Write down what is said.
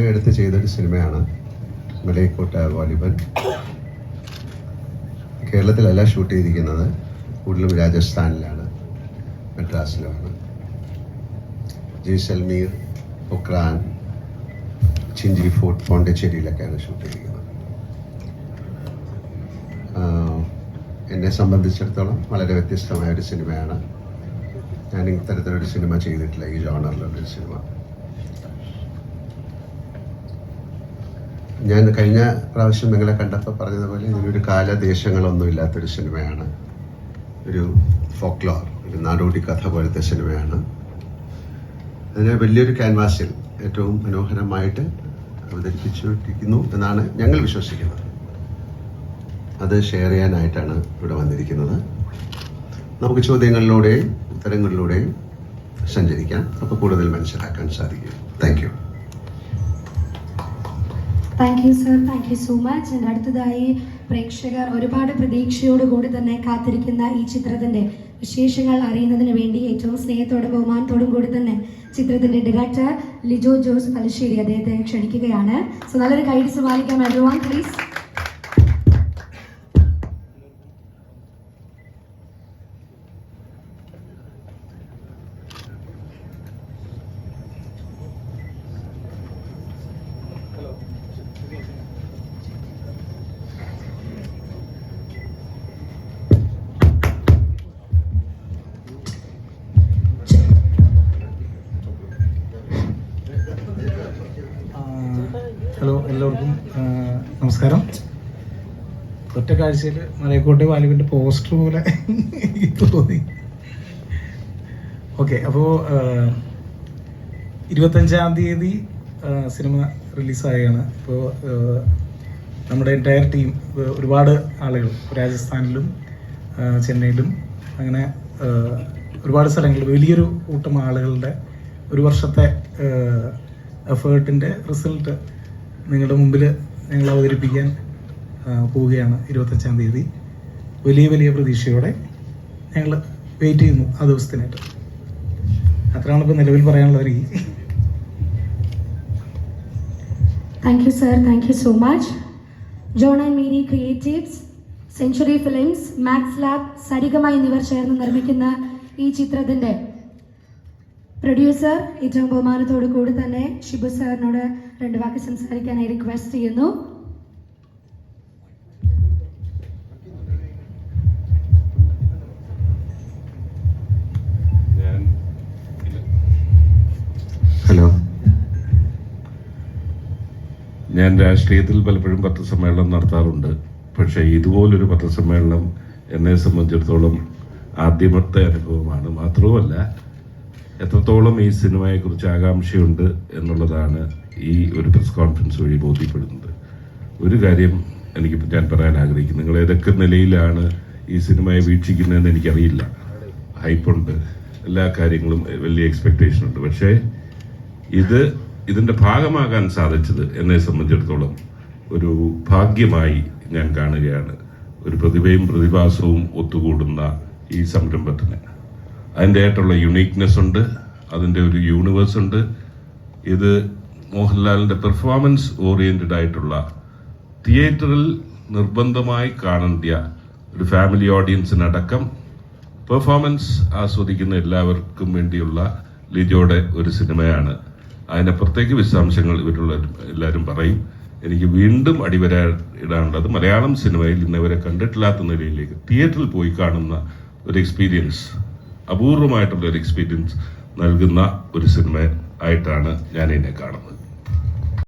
എടുത്ത് ചെയ്തൊരു സിനിമയാണ് മലയക്കോട്ട വാലിബൻ കേരളത്തിലല്ല ഷൂട്ട് ചെയ്തിരിക്കുന്നത്. കൂടുതലും രാജസ്ഥാനിലാണ് മദ്രാസിലുമാണ്. ജയ്സൽമീർ പൊക്രാൻ ചിഞ്ചി ഫോർട്ട് പോണ്ടിച്ചേരിയിലൊക്കെയാണ് ഷൂട്ട് ചെയ്തിരിക്കുന്നത്. എന്നെ സംബന്ധിച്ചിടത്തോളം വളരെ വ്യത്യസ്തമായ ഒരു സിനിമയാണ്. ഞാൻ ഇത്തരത്തിലൊരു സിനിമ ചെയ്തിട്ടില്ല ഈ ജോണറിലുള്ളൊരു സിനിമ. ഞാൻ കഴിഞ്ഞ പ്രാവശ്യം നിങ്ങളെ കണ്ടപ്പോൾ പറഞ്ഞതുപോലെ ഇതിനൊരു കാലദേശങ്ങളൊന്നും ഇല്ലാത്തൊരു സിനിമയാണ്. ഒരു ഫോക്ലോർ ഒരു നാടോടി കഥ പോലത്തെ സിനിമയാണ്. അതിനെ വലിയൊരു ക്യാൻവാസിൽ ഏറ്റവും മനോഹരമായിട്ട് അവതരിപ്പിച്ചിരിക്കുന്നു എന്നാണ് ഞങ്ങൾ വിശ്വസിക്കുന്നത്. അത് ഷെയർ ചെയ്യാനായിട്ടാണ് ഇവിടെ വന്നിരിക്കുന്നത്. നമുക്ക് ചോദ്യങ്ങളിലൂടെയും ഉത്തരങ്ങളിലൂടെയും സഞ്ചരിക്കാം. അപ്പോൾ കൂടുതൽ മനസ്സിലാക്കാൻ സാധിക്കും. Thank thank you sir thank you so much എന്റെ അടുത്തതായി പ്രേക്ഷകർ ഒരുപാട് പ്രതീക്ഷയോടുകൂടി തന്നെ കാത്തിരിക്കുന്ന ഈ ചിത്രത്തിന്റെ വിശേഷങ്ങൾ അറിയുന്നതിന് വേണ്ടി ഏറ്റവും സ്നേഹത്തോടും ബഹുമാനത്തോടും കൂടി തന്നെ ചിത്രത്തിന്റെ ഡയറക്ടർ ലിജോ ജോസ് പലശ്ശേരി അദ്ദേഹത്തെ ക്ഷണിക്കുകയാണ്. സോ നല്ലൊരു കൈഡ് സമാലിക്കാം എവറിവൺ പ്ലീസ് ഹലോ എല്ലാവർക്കും നമസ്കാരം. ഒറ്റ കാഴ്ചയിൽ മലയക്കോട്ടെ വാലുവിന്റെ പോസ്റ്റർ പോലെ തോന്നി. ഓക്കെ അപ്പോൾ ഇരുപത്തഞ്ചാം തീയതി സിനിമ റിലീസായാണ്. ഇപ്പോൾ നമ്മുടെ എന്റയർ ടീം ഒരുപാട് ആളുകൾ രാജസ്ഥാനിലും ചെന്നൈയിലും അങ്ങനെ ഒരുപാട് സ്ഥലങ്ങളിൽ വലിയൊരു കൂട്ടം ആളുകളുടെ ഒരു വർഷത്തെ എഫേർട്ടിന്റെ റിസൾട്ട് നിങ്ങളുടെ മുമ്പിൽ ഞങ്ങൾ അവതരിപ്പിക്കാൻ പോവുകയാണ് ഇരുപത്തഞ്ചാം തീയതി. വലിയ വലിയ പ്രതീക്ഷയോടെ ഞങ്ങൾ വെയിറ്റ് ചെയ്യുന്നു ആ ദിവസത്തിനായിട്ട്. അത്രയാണ് ഇപ്പോൾ നിലവിൽ പറയാനുള്ളത് എനിക്ക്. Thank you sir thank you so much John and Mary Creatives Century Films Max Lab Saregama എന്നിവർ ചേർന്ന് നിർമ്മിക്കുന്ന ഈ ചിത്രത്തിന്റെ പ്രൊഡ്യൂസർ ഏറ്റവും ബഹുമാനത്തോടു കൂടി തന്നെ ഷിബു സാറിനോട് രണ്ട് വാക്ക് സംസാരിക്കാനായി റിക്വസ്റ്റ് ചെയ്യുന്നു. ഹലോ ഞാൻ രാഷ്ട്രീയത്തിൽ പലപ്പോഴും പത്രസമ്മേളനം നടത്താറുണ്ട്. പക്ഷേ ഇതുപോലൊരു പത്രസമ്മേളനം എന്നെ സംബന്ധിച്ചിടത്തോളം ആദ്യമത്തെ അനുഭവമാണ്. മാത്രവുമല്ല എത്രത്തോളം ഈ സിനിമയെക്കുറിച്ച് ആകാംക്ഷയുണ്ട് എന്നുള്ളതാണ് ഈ ഒരു പ്രസ് കോൺഫറൻസ് വഴി ബോധ്യപ്പെടുന്നത്. ഒരു കാര്യം എനിക്ക് ഞാൻ പറയാൻ ആഗ്രഹിക്കുന്നു. നിങ്ങൾ ഏതൊക്കെ നിലയിലാണ് ഈ സിനിമയെ വീക്ഷിക്കുന്നതെന്ന് എനിക്കറിയില്ല. ഹൈപ്പുണ്ട് എല്ലാ കാര്യങ്ങളും വലിയ എക്സ്പെക്ടേഷൻ ഉണ്ട്. പക്ഷേ ഇത് ഇതിന്റെ ഭാഗമാകാൻ സാധിച്ചത് എന്നെ സംബന്ധിച്ചിടത്തോളം ഒരു ഭാഗ്യമായി ഞാൻ കാണുകയാണ്. ഒരു പ്രതിഭയും പ്രതിഭാസവും ഒത്തുകൂടുന്ന ഈ സംരംഭത്തിന്. അതിന്റെ ആയിട്ടുള്ള യുണീക്നെസ് ഉണ്ട്. അതിന്റെ ഒരു യൂണിവേഴ്സ് ഉണ്ട്. ഇത് മോഹൻലാലിന്റെ പെർഫോമൻസ് ഓറിയന്റഡ് ആയിട്ടുള്ള തിയേറ്ററിൽ നിർബന്ധമായി കാണേണ്ട ഒരു ഫാമിലി ഓഡിയൻസിനടക്കം പെർഫോമൻസ് ആസ്വദിക്കുന്ന എല്ലാവർക്കും വേണ്ടിയുള്ള ലിജോയുടെ ഒരു സിനിമയാണ്. അതിനപ്പുറത്തേക്ക് വിശദാംശങ്ങൾ ഇവരുള്ള എല്ലാവരും പറയും. എനിക്ക് വീണ്ടും അടിവര ഇടാനുള്ളത് മലയാളം സിനിമയിൽ ഇന്നവരെ കണ്ടിട്ടില്ലാത്ത നിലയിലേക്ക് തിയേറ്ററിൽ പോയി കാണുന്ന ഒരു എക്സ്പീരിയൻസ് അപൂർവമായിട്ടുള്ള ഒരു എക്സ്പീരിയൻസ് നൽകുന്ന ഒരു സിനിമ ആയിട്ടാണ് ഞാൻ ഇതിനെ കാണുന്നത്.